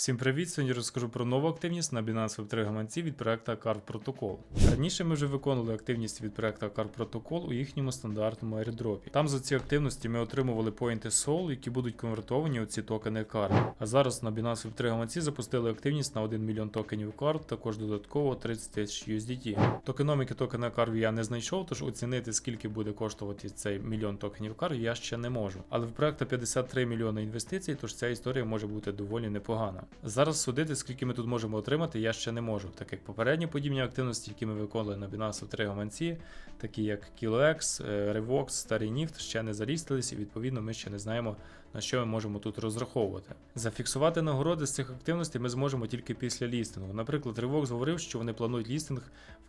Всім привіт! Сьогодні розкажу про нову активність на Binance Web3 гаманці від проекту Card Protocol. Раніше ми вже виконували активність від проекту Card Protocol у їхньому стандартному airdropі. Там за ці активності ми отримували поінти SOL, які будуть конвертовані у ці токени CAR. А зараз на Binance Web3 гаманці запустили активність на 1 мільйон токенів CAR, також додатково 30 тисяч USDT. Токеноміки токена CAR я не знайшов, тож оцінити скільки буде коштувати цей мільйон токенів CAR я ще не можу. Але в проекту 53 мільйони інвестицій, тож ця історія може бути доволі непогана. Зараз судити, скільки ми тут можемо отримати, я ще не можу, так як попередні подібні активності, які ми виконували на Binance 3 гаманці, такі як KiloX, е, Revox, Старий Ніфт, ще не залістились, і відповідно ми ще не знаємо, на що ми можемо тут розраховувати. Зафіксувати нагороди з цих активностей ми зможемо тільки після лістингу. Наприклад, Revox говорив, що вони планують лістинг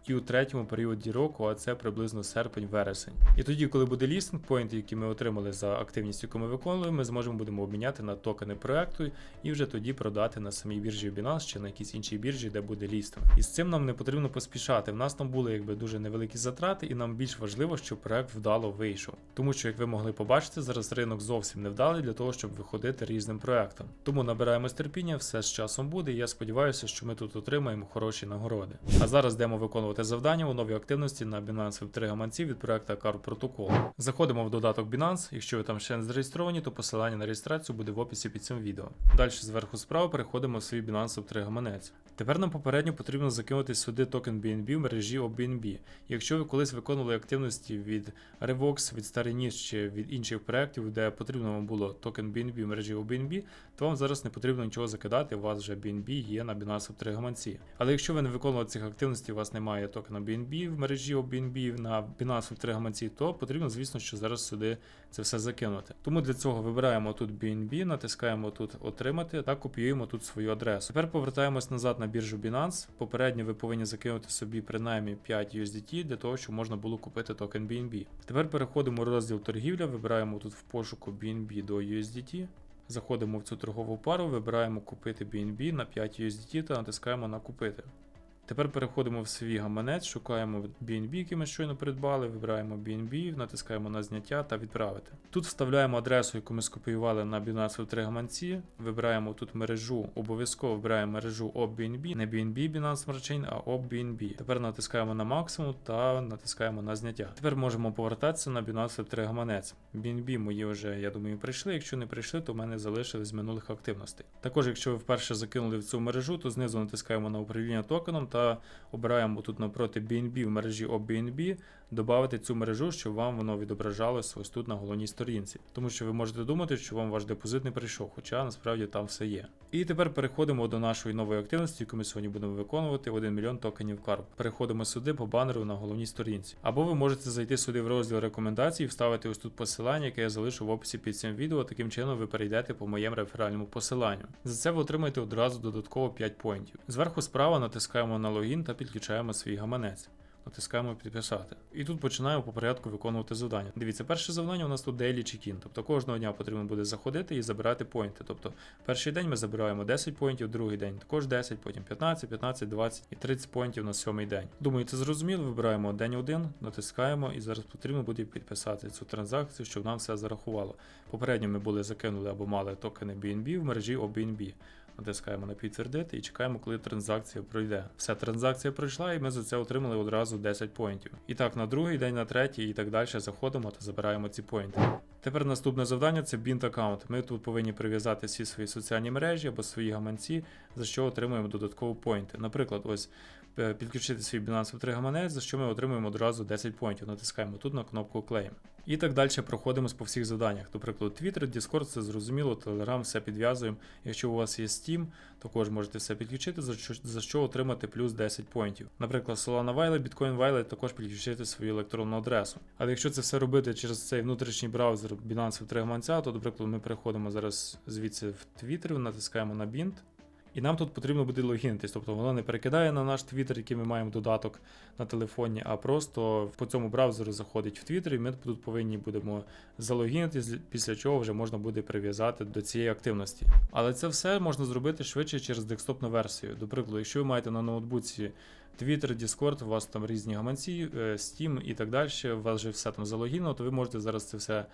в Q3 періоді року, а це приблизно серпень-вересень. І тоді, коли буде лістинг, поінти, які ми отримали за активність, яку ми виконуємо, ми зможемо будемо обміняти на токени проекту і вже тоді продати на самій біржі Binance чи на якійсь іншій біржі, де буде лістинг. І з цим нам не потрібно поспішати. В нас там були якби дуже невеликі затрати, і нам більш важливо, щоб проект вдало вийшов. Тому що, як ви могли побачити, зараз ринок зовсім не вдалий для того, щоб виходити різним проектам. Тому набираємось терпіння, все з часом буде. І я сподіваюся, що ми тут отримаємо хороші нагороди. А зараз йдемо виконувати завдання у новій активності на Binance Web3 гаманці від проекту Car Protocol. Заходимо в додаток Binance. Якщо ви там ще не зареєстровані, то посилання на реєстрацію буде в описі під цим відео. Далі зверху справа переходимо в свій Binance Web3 гаманець. Тепер нам попередньо потрібно закинути сюди токен BNB в мережі OBNB. Якщо ви колись виконували активності від Revox, від Стариніс чи від інших проєктів, де потрібно вам було токен BNB в мережі OBNB, то вам зараз не потрібно нічого закидати, у вас вже BNB є на Binance Web3 гаманці. Але якщо ви не виконували цих активностей, у вас немає токена BNB в мережі OBNB на Binance Web3 гаманці, то потрібно, звісно, що зараз сюди це все закинути. Тому для цього вибираємо тут BNB, натискаємо тут отримати та копіюємо тут свою адресу. Тепер повертаємось назад на біржу Binance. Попередньо ви повинні закинути собі принаймні 5 USDT для того, щоб можна було купити токен BNB. Тепер переходимо у розділ торгівля, вибираємо тут в пошуку BNB до USDT. Заходимо в цю торгову пару, вибираємо купити BNB на 5 USDT та натискаємо на купити. Тепер переходимо в свій гаманець, шукаємо BNB, який ми щойно придбали, вибираємо BNB, натискаємо на зняття та відправити. Тут вставляємо адресу, яку ми скопіювали на Binance 3 гаманці, вибираємо тут мережу, обов'язково вибираємо мережу OBNB, не BNB Binance Smart Chain, а OBNB. Тепер натискаємо на максимум та натискаємо на зняття. Тепер можемо повертатися на Binance 3 гаманець. BNB мої вже, я думаю, прийшли. Якщо не прийшли, то в мене залишились з минулих активностей. Також, якщо ви вперше закинули в цю мережу, то знизу натискаємо на управління токеном та pa obrajamo tudi naproti BNB v mreži OBNB, додати цю мережу, щоб вам воно відображалось ось тут на головній сторінці. Тому що ви можете думати, що вам ваш депозит не прийшов, хоча насправді там все є. І тепер переходимо до нашої нової активності, яку ми сьогодні будемо виконувати 1 мільйон токенів CARP. Переходимо сюди по банеру на головній сторінці. Або ви можете зайти сюди в розділ рекомендацій і вставити ось тут посилання, яке я залишу в описі під цим відео. Таким чином ви перейдете по моєму реферальному посиланню. За це ви отримаєте одразу додатково 5 поінтів. Зверху справа натискаємо на логін та підключаємо свій гаманець. Натискаємо підписати. І тут починаємо по порядку виконувати завдання. Дивіться, перше завдання у нас тут daily check-in. Тобто кожного дня потрібно буде заходити і забирати поінти. Тобто перший день ми забираємо 10 поінтів, другий день також 10, потім 15, 15, 20 і 30 поінтів на сьомий день. Думаю, це зрозуміло. Вибираємо день один, натискаємо, і зараз потрібно буде підписати цю транзакцію, щоб нам все зарахувало. Попередньо ми були закинули або мали токени BNB в мережі OBNB. Натискаємо на підтвердити і чекаємо, коли транзакція пройде. Все, транзакція пройшла, і ми за це отримали одразу 10 поінтів. І так, на другий день, на третій і так далі заходимо та забираємо ці поінти. Тепер наступне завдання це Bint аккаунт. Ми тут повинні прив'язати всі свої соціальні мережі або свої гаманці, за що отримуємо додаткові поінти. Наприклад, ось підключити свій Binance 3 гаманець, за що ми отримуємо одразу 10 поінтів. Натискаємо тут на кнопку Claim. І так далі проходимось по всіх завданнях. Наприклад, Twitter, Discord, це зрозуміло, Telegram, все підв'язуємо. Якщо у вас є Steam, також можете все підключити, за що, за що отримати плюс 10 поінтів. Наприклад, Solana Wallet, Bitcoin Wallet також підключити свою електронну адресу. Але якщо це все робити через цей внутрішній браузер Binance 3 гаманця, то, наприклад, ми переходимо зараз звідси в Twitter, натискаємо на Bint. І нам тут потрібно буде логінитись, тобто воно не перекидає на наш Twitter, який ми маємо додаток на телефоні, а просто по цьому браузеру заходить в Twitter, і ми тут повинні будемо залогінитись, після чого вже можна буде прив'язати до цієї активності. Але це все можна зробити швидше через десктопну версію. До прикладу, якщо ви маєте на ноутбуці Twitter, Discord, у вас там різні гаманці, е, Steam і так далі, у вас вже все там залогінено, то ви можете зараз це все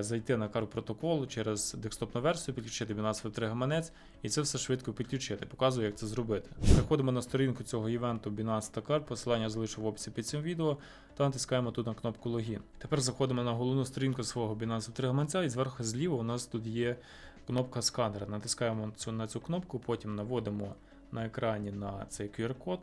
зайти на CAR протокол через декстопну версію, підключити Binance Web3 гаманець і це все швидко підключити. Показую, як це зробити. Переходимо на сторінку цього івенту Binance та CAR, посилання залишу в описі під цим відео та натискаємо тут на кнопку логін. Тепер заходимо на головну сторінку свого Binance Web3 гаманця і зверху зліва у нас тут є кнопка сканера. Натискаємо на цю кнопку, потім наводимо на екрані на цей QR-код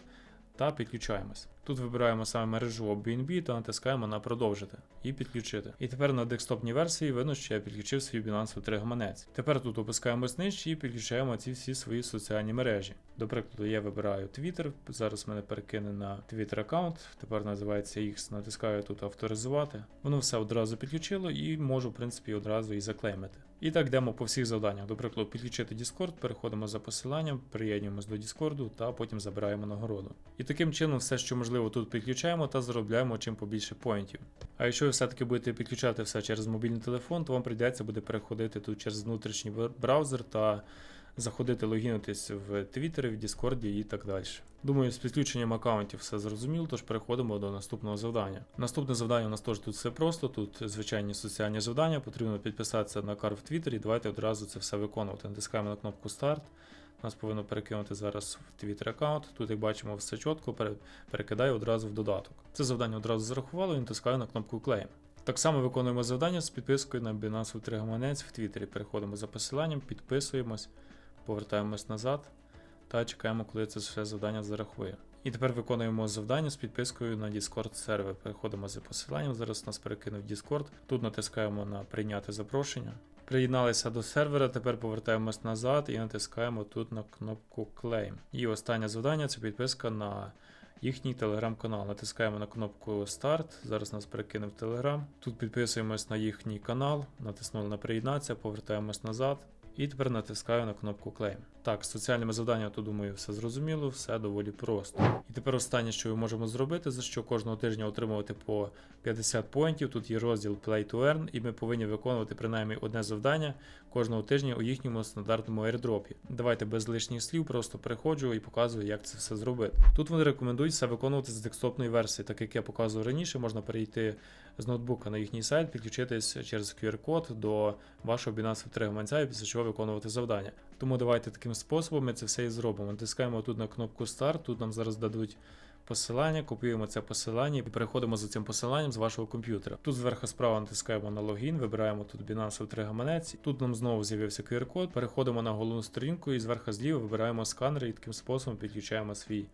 та підключаємось. Тут вибираємо саме мережу BNB та натискаємо на продовжити і підключити. І тепер на декстопній версії видно, що я підключив свій Binance Web3 гаманець. Тепер тут опускаємось нижче і підключаємо ці всі свої соціальні мережі. До прикладу, я вибираю Twitter, зараз мене перекине на Twitter аккаунт, тепер називається X, натискаю тут авторизувати. Воно все одразу підключило і можу, в принципі, одразу і заклеймити. І так йдемо по всіх завданнях. До прикладу, підключити Discord, переходимо за посиланням, приєднуємось до Discord та потім забираємо нагороду. І таким чином все, що можливо, тут підключаємо та заробляємо чим побільше поінтів. А якщо ви все-таки будете підключати все через мобільний телефон, то вам прийдеться буде переходити тут через внутрішній браузер та заходити логінитись в Твіттері, в Діскорді і так далі. Думаю, з підключенням аккаунтів все зрозуміло, тож переходимо до наступного завдання. Наступне завдання у нас теж тут все просто. Тут звичайні соціальні завдання. Потрібно підписатися на кар в Твіттері. Давайте одразу це все виконувати. Натискаємо на кнопку старт. Нас повинно перекинути зараз в Twitter аккаунт. Тут, як бачимо, все чітко, пере- перекидаю одразу в додаток. Це завдання одразу зарахувало і натискаю на кнопку Claim. Так само виконуємо завдання з підпискою на Binance Web3 гаманець в Твіттері. Переходимо за посиланням, підписуємось, повертаємось назад та чекаємо, коли це все завдання зарахує. І тепер виконуємо завдання з підпискою на Discord сервер. Переходимо за посиланням. Зараз нас перекинув Discord. Тут натискаємо на прийняти запрошення. Приєдналися до сервера, тепер повертаємось назад і натискаємо тут на кнопку Claim. І останнє завдання це підписка на їхній телеграм-канал. Натискаємо на кнопку Старт. Зараз нас перекине в Телеграм. Тут підписуємось на їхній канал, натиснули на приєднатися, повертаємось назад. І тепер натискаю на кнопку Claim. Так, з соціальними завданнями, то думаю, все зрозуміло, все доволі просто. І тепер останнє, що ми можемо зробити, за що кожного тижня отримувати по 50 поінтів. Тут є розділ Play to Earn, і ми повинні виконувати принаймні одне завдання кожного тижня у їхньому стандартному airdropі. Давайте без лишніх слів, просто переходжу і показую, як це все зробити. Тут вони рекомендують все виконувати з декстопної версії, так як я показував раніше, можна перейти з ноутбука на їхній сайт, підключитись через QR-код до вашого Binance Web3 гаманця і після чого виконувати завдання. Тому давайте таким способом ми це все і зробимо. Натискаємо тут на кнопку Старт, тут нам зараз дадуть посилання, копіюємо це посилання і переходимо за цим посиланням з вашого комп'ютера. Тут зверху справа натискаємо на логін, вибираємо тут Binance Web3 гаманець. Тут нам знову з'явився QR-код, переходимо на головну сторінку і зверху зліва вибираємо сканер і таким способом підключаємо свій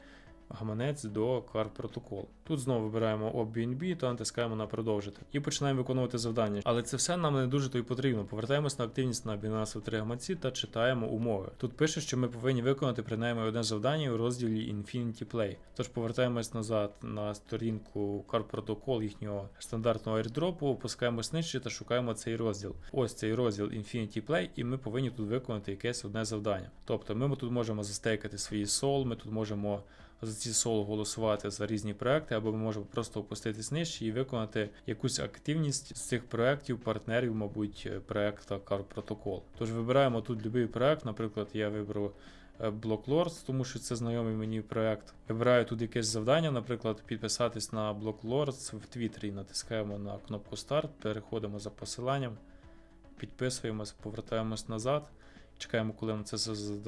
гаманець до CAR протокол. Тут знову вибираємо OBNB та натискаємо на продовжити. І починаємо виконувати завдання. Але це все нам не дуже то й потрібно. Повертаємось на активність на Binance Web3 гаманці та читаємо умови. Тут пише, що ми повинні виконати принаймні одне завдання у розділі Infinity Play. Тож повертаємось назад на сторінку CAR протокол їхнього стандартного airdropу, опускаємось нижче та шукаємо цей розділ. Ось цей розділ Infinity Play, і ми повинні тут виконати якесь одне завдання. Тобто ми тут можемо застейкати свої сол, ми тут можемо за ці соло голосувати за різні проекти, або ми можемо просто опуститись нижче і виконати якусь активність з цих проєктів, партнерів, мабуть, проекта Car Protocol. Тож вибираємо тут будь-який проект, наприклад, я виберу е, Block Lords, тому що це знайомий мені проект. Вибираю тут якесь завдання, наприклад, підписатись на Block Lords в Твіттері. Натискаємо на кнопку Старт, переходимо за посиланням, підписуємось, повертаємось назад. Чекаємо, коли нам це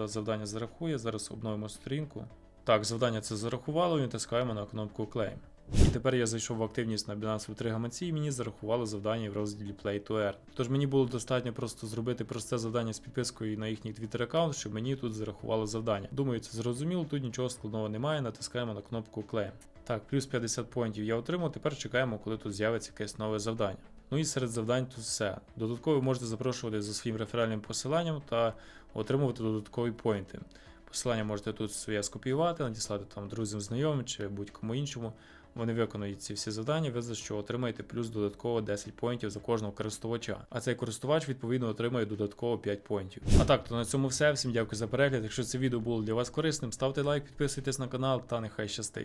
завдання зарахує. Зараз обновимо сторінку. Так, завдання це зарахувало і натискаємо на кнопку Claim. І тепер я зайшов в активність на Binance Web3 гаманці і мені зарахували завдання в розділі Play to Earn. Тож мені було достатньо просто зробити просте завдання з підпискою на їхній Twitter аккаунт, щоб мені тут зарахували завдання. Думаю, це зрозуміло, тут нічого складного немає, натискаємо на кнопку Claim. Так, плюс 50 поінтів я отримав, тепер чекаємо, коли тут з'явиться якесь нове завдання. Ну і серед завдань тут все. Додатково можете запрошувати за своїм реферальним посиланням та отримувати додаткові поінти. Посилання можете тут своє скопіювати, надіслати там друзям, знайомим чи будь-кому іншому. Вони виконують ці всі завдання, ви за що отримаєте плюс додатково 10 поінтів за кожного користувача. А цей користувач відповідно отримає додатково 5 поінтів. А так, то на цьому все. Всім дякую за перегляд. Якщо це відео було для вас корисним, ставте лайк, підписуйтесь на канал та нехай щастить.